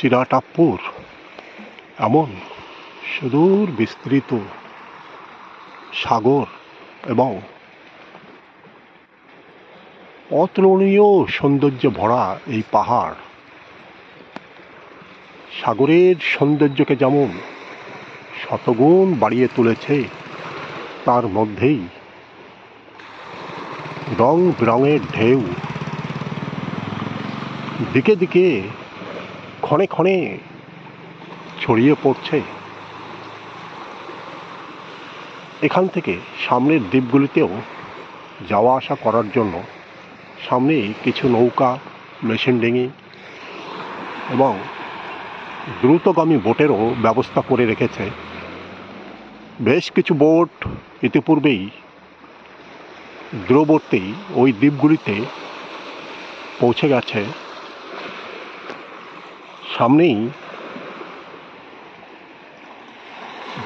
চিরাটাপ্পুর। এমন সুদূর বিস্তৃত সাগর এবং অতুলনীয় সৌন্দর্যে ভরা এই পাহাড়। সাগরের সৌন্দর্যকে যেমন শতগুণ বাড়িয়ে তুলেছে, তার মধ্যেই রং বেরঙের ঢেউ দিকে দিকে ক্ষণে ক্ষণে ছড়িয়ে পড়ছে। এখান থেকে সামনের দ্বীপগুলিতেও যাওয়া আসা করার জন্য সামনে কিছু নৌকা, মেশিন ডিঙি এবং দ্রুতগামী বোটেরও ব্যবস্থা করে রেখেছে। বেশ কিছু বোট ইতিপূর্বেই দূরবর্তী ওই দ্বীপগুলিতে পৌঁছে গেছে। সামনেই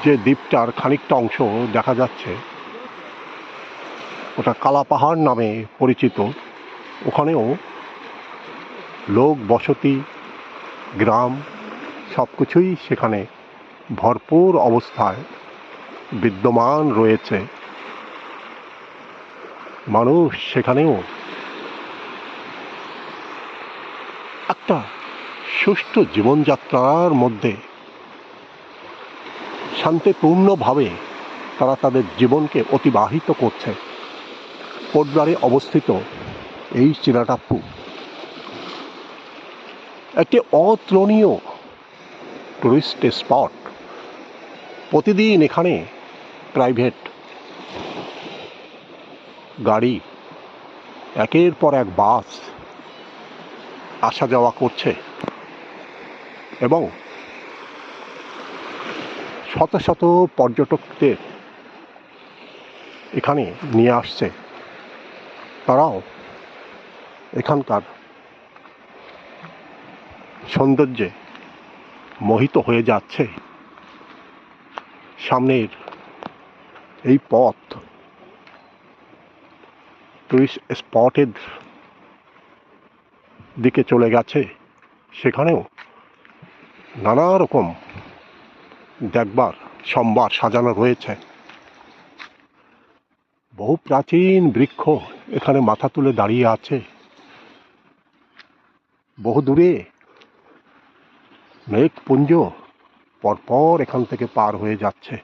যে দ্বীপটার খানিকটা অংশ দেখা যাচ্ছে, ওটা কালা পাহাড় নামে পরিচিত। ওখানেও লোক, বসতি, গ্রাম সব কিছুই সেখানে ভরপুর অবস্থায় বিদ্যমান রয়েছে। মানুষ সেখানেও একটা সুষ্ঠু জীবনযাত্রার মধ্যে শান্তিপূর্ণভাবে তারা তাদের জীবনকে অতিবাহিত করছে। পোর্টব্লারে অবস্থিত এই চিরাটাপ্পু একটি অতুলনীয় টুরিস্ট স্পট প্রতিদিন এখানে প্রাইভেট গাড়ি, একের পর এক বাস আসা যাওয়া করছে। এবং শত শত পর্যটকদের এখানে নিয়ে আসছে। তারাও এখানকার সৌন্দর্যে মোহিত হয়ে যাচ্ছে। সামনের এই পথ টুরিস্ট স্পটের দিকে চলে গেছে। সেখানেও নানা রকম দেখবার, সম্বার সাজানো রয়েছে বহু প্রাচীন বৃক্ষ এখানে মাথা তুলে দাঁড়িয়ে আছে। বহু দূরে মেঘপুঞ্জ পরপর এখান থেকে পার হয়ে যাচ্ছে।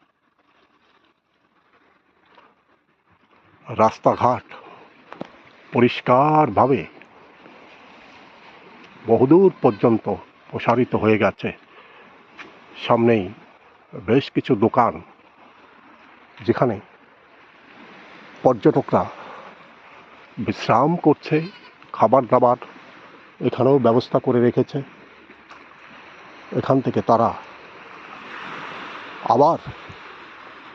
রাস্তাঘাট পরিষ্কারভাবে বহুদূর পর্যন্ত প্রসারিত হয়ে গেছে। সামনেই বেশ কিছু দোকান, যেখানে পর্যটকরা বিশ্রাম করছে খাবার দাবার এখানেও ব্যবস্থা করে রেখেছে। এখান থেকে তারা আবার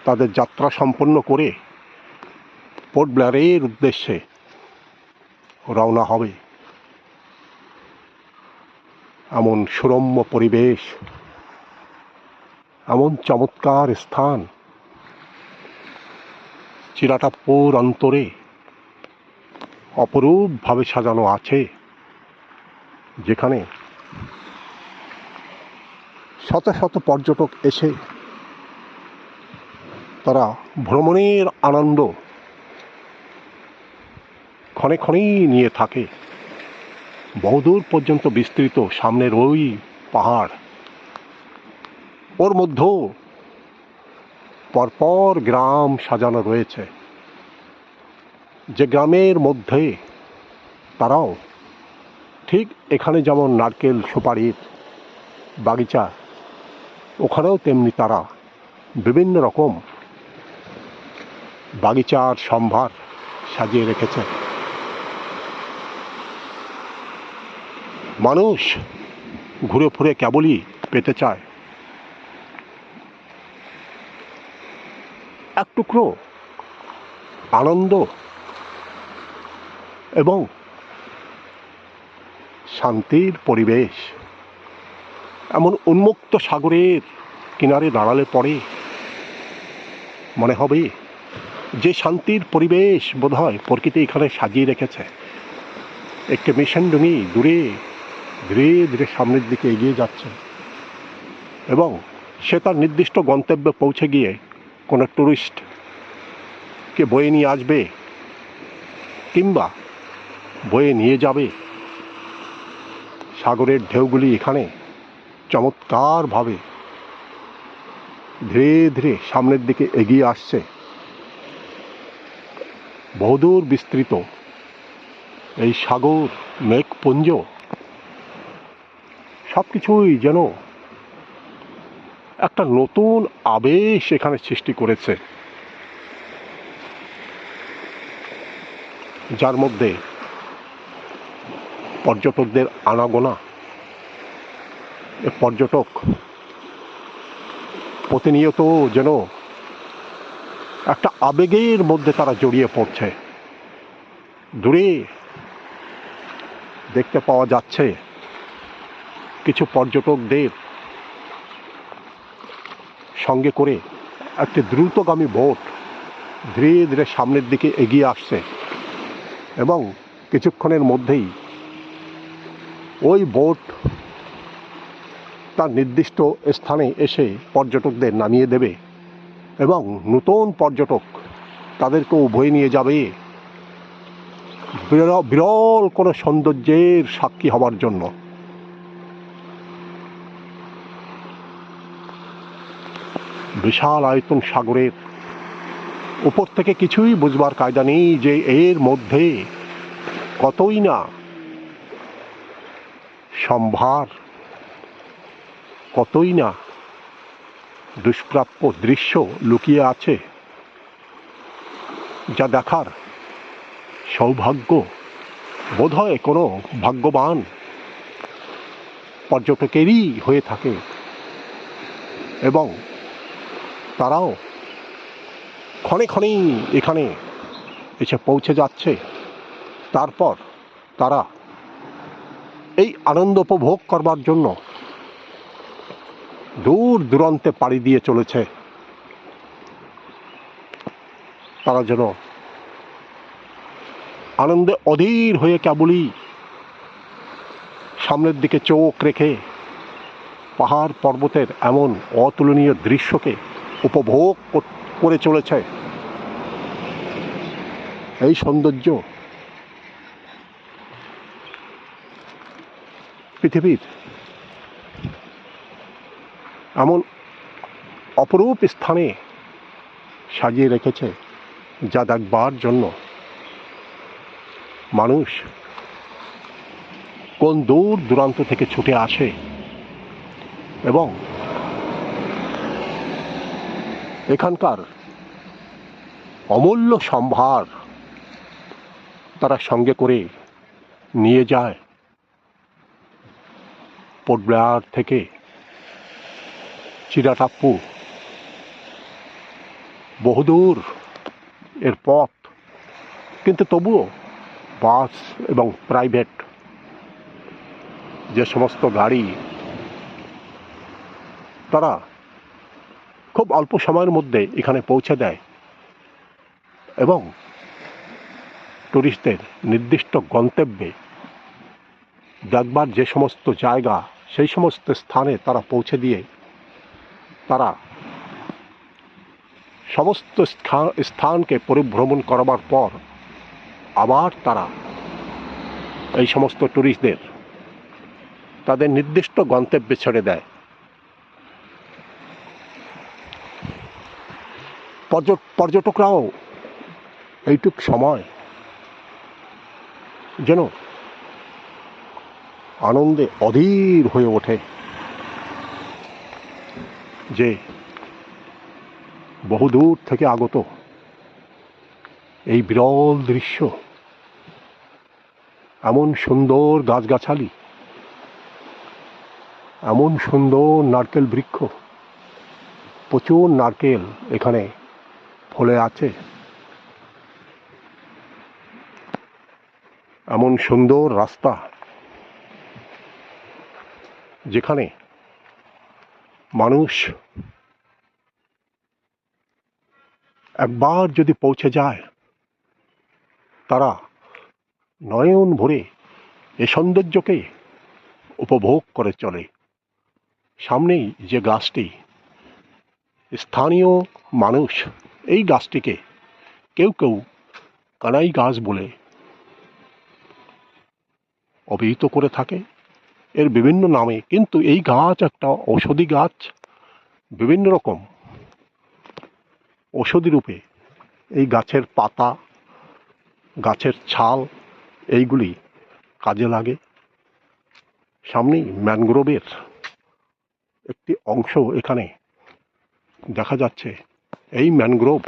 তাদের যাত্রা সম্পন্ন করে পোর্ট ব্লারের উদ্দেশ্যে রওনা হবে। এমন সুরম্য পরিবেশ, এমন চমৎকার স্থান চিরাটাপ্পুর অন্তরে অপরূপভাবে সাজানো আছে, যেখানে শত শত পর্যটক এসে তারা ভ্রমণের আনন্দ ক্ষণে ক্ষণেই নিয়ে থাকে। বহুদূর পর্যন্ত বিস্তৃত সামনের ওই পাহাড়। ওর মধ্যেও পরপর গ্রাম সাজানো রয়েছে। যে গ্রামের মধ্যে তারাও ঠিক এখানে যেমন নারকেল সুপারির বাগিচা, ওখানেও তেমনি তারা বিভিন্ন রকম বাগিচার সম্ভার সাজিয়ে রেখেছে। মানুষ ঘুরে ফুরে কেবলই পেতে চায়। এক টুকরো আনন্দ এবং শান্তির পরিবেশ এমন উন্মুক্ত সাগরের কিনারে দাঁড়ালে পরে মনে হবে যে শান্তির পরিবেশ বোধহয় প্রকৃতি এখানে সাজিয়ে রেখেছে। একটি মিশন ডুঙি দূরে ধীরে ধীরে সামনের দিকে এগিয়ে যাচ্ছে। এবং সে তার নির্দিষ্ট গন্তব্যে পৌঁছে গিয়ে কোনো ট্যুরিস্টকে বয়ে নিয়ে আসবে কিংবা বয়ে নিয়ে যাবে। সাগরের ঢেউগুলি এখানে চমৎকারভাবে ধীরে ধীরে সামনের দিকে এগিয়ে আসছে। বহুদূর বিস্তৃত এই সাগর মেঘপুঞ্জ সব কিছুই যেন একটা নতুন আবেশ এখানে সৃষ্টি করেছে। যার মধ্যে পর্যটকদের আনাগোনা, পর্যটক প্রতিনিয়ত যেন একটা আবেগের মধ্যে তারা জড়িয়ে পড়ছে। দূরে দেখতে পাওয়া যাচ্ছে কিছু পর্যটকদের সঙ্গে করে একটি দ্রুতগামী বোট ধীরে ধীরে সামনের দিকে এগিয়ে আসছে এবং কিছুক্ষণের মধ্যেই ওই বোট তার নির্দিষ্ট স্থানে এসে পর্যটকদের নামিয়ে দেবে এবং নতুন পর্যটক তাদেরকেও বয়ে নিয়ে যাবে। বিরল বিরল কোনো সৌন্দর্যের সাক্ষী হবার জন্য। বিশাল আয়তন সাগরের উপর থেকে কিছুই বুঝবার কায়দা নেই যে এর মধ্যে কতই না সম্ভার, কতই না দুষ্প্রাপ্য দৃশ্য লুকিয়ে আছে যা দেখার সৌভাগ্য বোধহয় কোনো ভাগ্যবান পর্যটকেরই হয়ে থাকে এবং তারাও ক্ষণে ক্ষণেই এখানে এসে পৌঁছে যাচ্ছে। তারপর তারা এই আনন্দ উপভোগ করবার জন্য দূর দূরান্তে পাড়ি দিয়ে চলেছে। তারা যেন আনন্দে অধীর হয়ে কেবলই সামনের দিকে চোখ রেখে পাহাড় পর্বতের এমন অতুলনীয় দৃশ্যকে উপভোগ কর- চলেছে। এই সৌন্দর্য পৃথিবীর এমন অপরূপ স্থানে সাজিয়ে রেখেছে, যা দেখবার জন্য মানুষ কোন দূর দূরান্ত থেকে ছুটে আসে এবং এখানকার অমূল্য সম্ভার তারা সঙ্গে করে নিয়ে যায় পোর্ট ব্লেয়ার থেকে চিরাটাপ্পু। বহুদূর এর পথ। কিন্তু তবুও বাস এবং প্রাইভেট যে সমস্ত গাড়ি তারা খুব অল্প সময়ের মধ্যে এখানে পৌঁছে দেয়। এবং টুরিস্টদের নির্দিষ্ট গন্তব্যে দেখবার যে সমস্ত জায়গা, সেই সমস্ত স্থানে তারা পৌঁছে দিয়ে তারা সমস্ত স্থান, স্থানকে পরিভ্রমণ করবার পর আবার তারা এই সমস্ত ট্যুরিস্টদের তাদের নির্দিষ্ট গন্তব্যে ছেড়ে দেয়। পর্যটকরাও এইটুক সময় যেন আনন্দে অধীর হয়ে ওঠে যে বহুদূর থেকে আগত এই বিরল দৃশ্য, এমন সুন্দর গাছগাছালি, এমন সুন্দর নারকেল বৃক্ষ, প্রচুর নারকেল এখানে ফলে আছে। এমন সুন্দর রাস্তা যেখানে মানুষ একবার যদি পৌঁছে যায়, তারা নয়ন ভরে এ সৌন্দর্যকে উপভোগ করে চলে। সামনেই যে গাছটি, স্থানীয় মানুষ এই গাছটিকে কেউ কেউ কানাই গাছ বলে অভিহিত করে থাকে। এর বিভিন্ন নামে কিন্তু এই গাছ একটা ঔষধি গাছ। বিভিন্ন রকম ঔষধি রূপে এই গাছের পাতা, গাছের ছাল, এইগুলি কাজে লাগে। সামনেই ম্যানগ্রোভের একটি অংশ এখানে দেখা যাচ্ছে। এই ম্যানগ্রোভ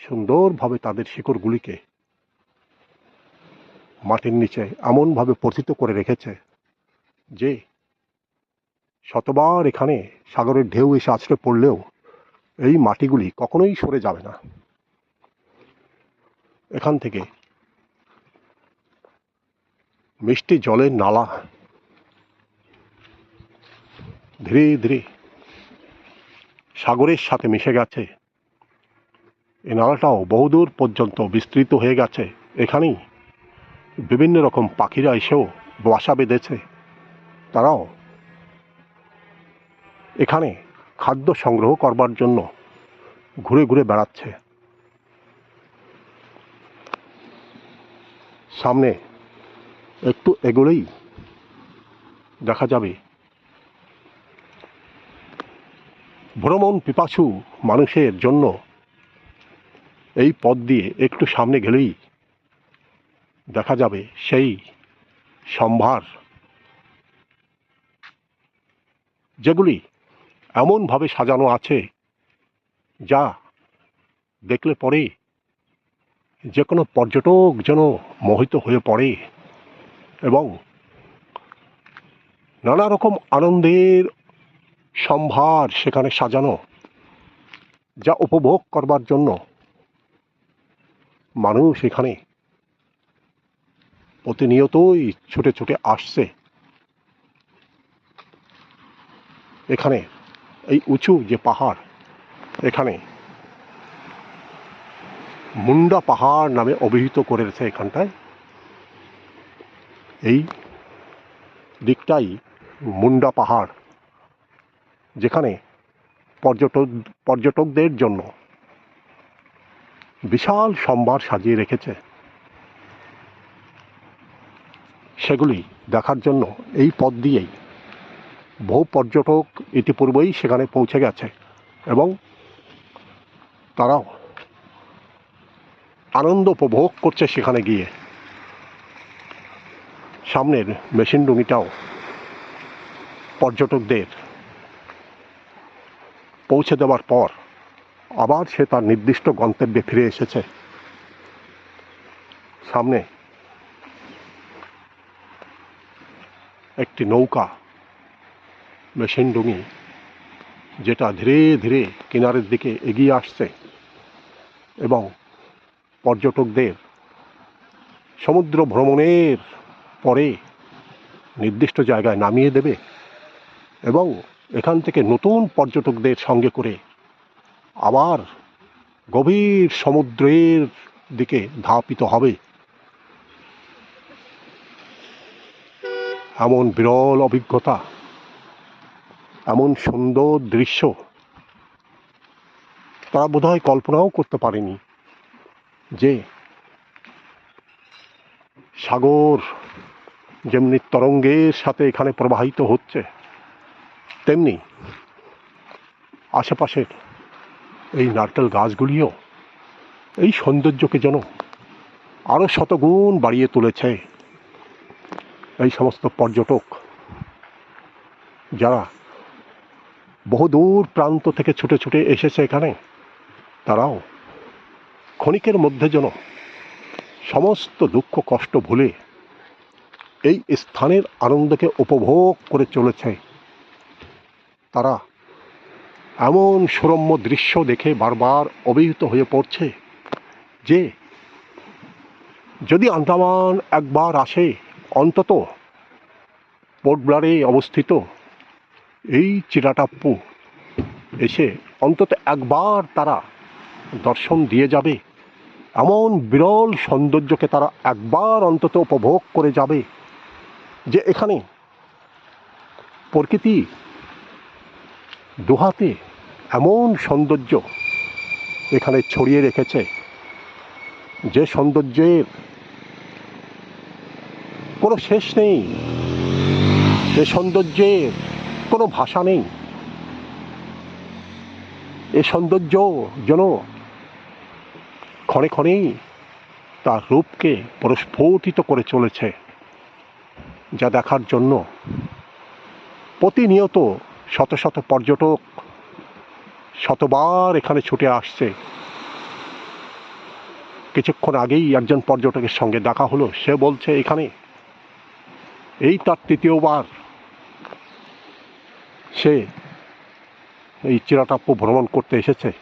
সুন্দরভাবে তাদের শিকড়গুলিকে মাটির নিচে এমনভাবে পতিত করে রেখেছে যে শতবার এখানে সাগরের ঢেউ এসে আছড়ে পড়লেও এই মাটিগুলি কখনোই সরে যাবে না। এখান থেকে মিষ্টি জলের নালা ধীরে ধীরে সাগরের সাথে মিশে গেছে। এ নালাটাও বহুদূর পর্যন্ত বিস্তৃত হয়ে গেছে। এখানেই বিভিন্ন রকম পাখিরা এসেও বাসা বেঁধেছে। তারাও এখানে খাদ্য সংগ্রহ করবার জন্য ঘুরে ঘুরে বেড়াচ্ছে। সামনে একটু এগোলেই দেখা যাবে ভ্রমণ পিপাসু মানুষের জন্য এই পথ দিয়ে একটু সামনে গেলেই দেখা যাবে সেই সম্ভার। যেগুলি এমনভাবে সাজানো আছে, যা দেখলে পরে যে কোনো পর্যটক যেন মোহিত হয়ে পড়ে এবং নানা রকম আনন্দের সম্ভার সেখানে সাজানো, যা উপভোগ করবার জন্য মানুষ এখানে প্রতিনিয়তই ছুটে ছুটে আসছে। এখানে এই উঁচু যে পাহাড়, এখানে মুন্ডা পাহাড় নামে অভিহিত করেছে এখানটায়। এই দিকটাই মুন্ডা পাহাড়। যেখানে পর্যটক পর্যটকদের জন্য বিশাল সম্ভার সাজিয়ে রেখেছে। সেগুলি দেখার জন্য এই পথ দিয়েই বহু পর্যটক ইতিপূর্বেই সেখানে পৌঁছে গেছে এবং তারাও আনন্দ উপভোগ করছে সেখানে গিয়ে। সামনের মেশিন ডুঙিটাও পর্যটকদের পৌঁছে দেওয়ার পর আবার সে তার নির্দিষ্ট গন্তব্যে ফিরে এসেছে। সামনে একটি নৌকা, মেশিন ডুঙি, যেটা ধীরে ধীরে কিনারের দিকে এগিয়ে আসছে এবং পর্যটকদের সমুদ্র ভ্রমণের পরে নির্দিষ্ট জায়গায় নামিয়ে দেবে এবং এখান থেকে নতুন পর্যটকদের সঙ্গে করে আবার গভীর সমুদ্রের দিকে ধাপিত হবে। এমন বিরল অভিজ্ঞতা, এমন সুন্দর দৃশ্য তারা বোধহয় কল্পনাও করতে পারেনি যে সাগর যেমনি তরঙ্গের সাথে এখানে প্রবাহিত হচ্ছে তেমনি আশেপাশের এই নারকেল গাছগুলিও এই সৌন্দর্যকে যেন আরও শতগুণ বাড়িয়ে তুলেছে এই সমস্ত পর্যটক যারা বহুদূর প্রান্ত থেকে ছুটে ছুটে এসেছে এখানে, তারাও ক্ষণিকের মধ্যে যেন সমস্ত দুঃখ কষ্ট ভুলে এই স্থানের আনন্দকে উপভোগ করে চলেছে। তারা। এমন সুরম্য দৃশ্য দেখে বারবার অভিহিত হয়ে পড়ছে যে, যদি আন্দামান একবার আসে, অন্তত পোর্ট ব্লারে অবস্থিত এই চিরাটাপ্পু এসে অন্তত একবার তারা দর্শন দিয়ে যাবে। এমন বিরল সৌন্দর্যকে তারা একবার অন্তত উপভোগ করে যাবে যে, এখানে প্রকৃতি দুহাতে এমন সৌন্দর্য এখানে ছড়িয়ে রেখেছে যে সৌন্দর্যের কোনো শেষ নেই এ সৌন্দর্যের কোনো ভাষা নেই। এ সৌন্দর্য যেন ক্ষণে ক্ষণেই তার রূপকে প্রস্ফুটিত করে চলেছে, যা দেখার জন্য প্রতিনিয়ত শত শত পর্যটক শতবার এখানে ছুটে আসছে। কিছুক্ষণ আগেই একজন পর্যটকের সঙ্গে দেখা হলো। সে বলছে, এখানে এই তার তৃতীয়বার সে এই চিরাটাপ্পু ভ্রমণ করতে এসেছে।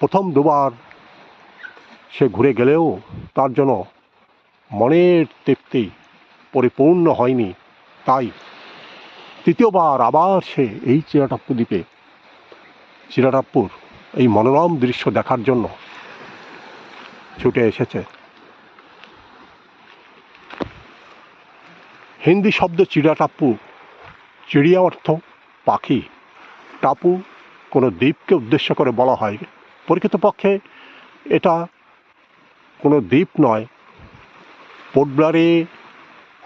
প্রথম দুবার সে ঘুরে গেলেও তার জন্য মনের তৃপ্তি পরিপূর্ণ হয়নি। তাই তৃতীয়বার আবার সে এই চিরাটাপ্পু দ্বীপে চিরাটাপ্পুর এই মনোরম দৃশ্য দেখার জন্য ছুটে এসেছে। হিন্দি শব্দ চিড়াটাপ্পু চিড়িয়া অর্থ পাখি। টাপু কোনো দ্বীপকে উদ্দেশ্য করে বলা হয়। প্রকৃতপক্ষে এটা কোনো দ্বীপ নয়। পোর্টব্লারে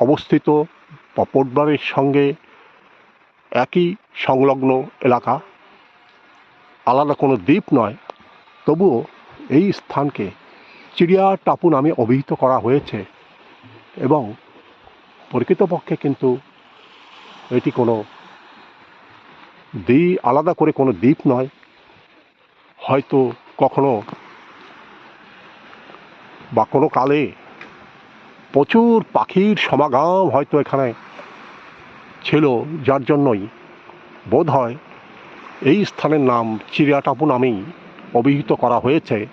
অবস্থিত বা পোর্টব্লারের সঙ্গে একই সংলগ্ন এলাকা। আলাদা কোনো দ্বীপ নয়। তবুও এই স্থানকে চিড়িয়া টাপু নামে অভিহিত করা হয়েছে এবং প্রকৃতপক্ষে কিন্তু এটি কোনো দ্বীপ আলাদা করে কোনো দ্বীপ নয়। হয়তো কখনো বা কোনো কালে প্রচুর পাখির সমাগম হয়তো এখানে ছিল যার জন্যই বোধ হয় এই স্থানের নাম চিড়িয়াটাপু নামেই অভিহিত করা হয়েছে।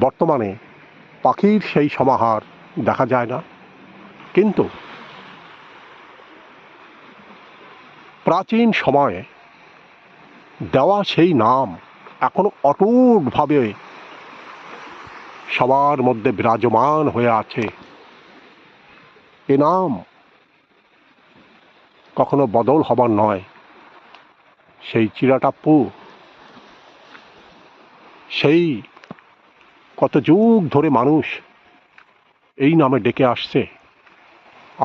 বর্তমানে পাখির সেই সমাহার দেখা যায় না। কিন্তু প্রাচীন সময়ে দেওয়া সেই নাম এখনও অটুটভাবে সবার মধ্যে বিরাজমান হয়ে আছে। এ নাম কখনো বদল হবার নয়। সেই চিরাটাপ্পু সেই কত যুগ ধরে মানুষ এই নামে ডেকে আসছে,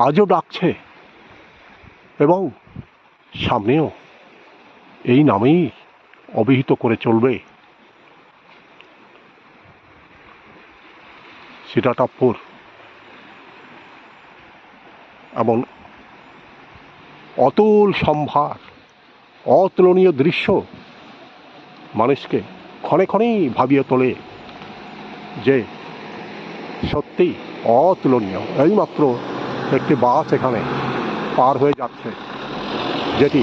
আজও ডাকছে এবং সামনেও এই নামেই অভিহিত করে চলবে। সিটাটাপ্পুর এমন অতুল সম্ভার, অতুলনীয় দৃশ্য মানুষকে ক্ষণে ক্ষণেই ভাবিয়ে তোলে যে সত্যি অতুলনীয়। এইমাত্র একটি বাস এখানে পার হয়ে যাচ্ছে, যেটি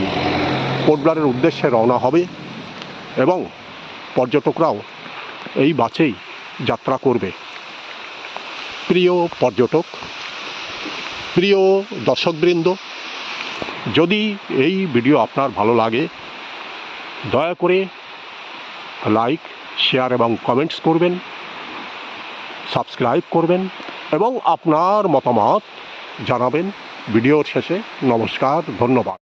পোর্টব্লারের উদ্দেশ্যে রওনা হবে এবং পর্যটকরাও এই বাসেই যাত্রা করবে। প্রিয় পর্যটক, প্রিয় দর্শকবৃন্দ যদি এই ভিডিও আপনার ভালো লাগে, দয়া করে লাইক, শেয়ার এবং কমেন্টস করবেন, সাবস্ক্রাইব করবেন এবং আপনার মতামত জানাবেন। ভিডিওর শেষে নমস্কার, ধন্যবাদ।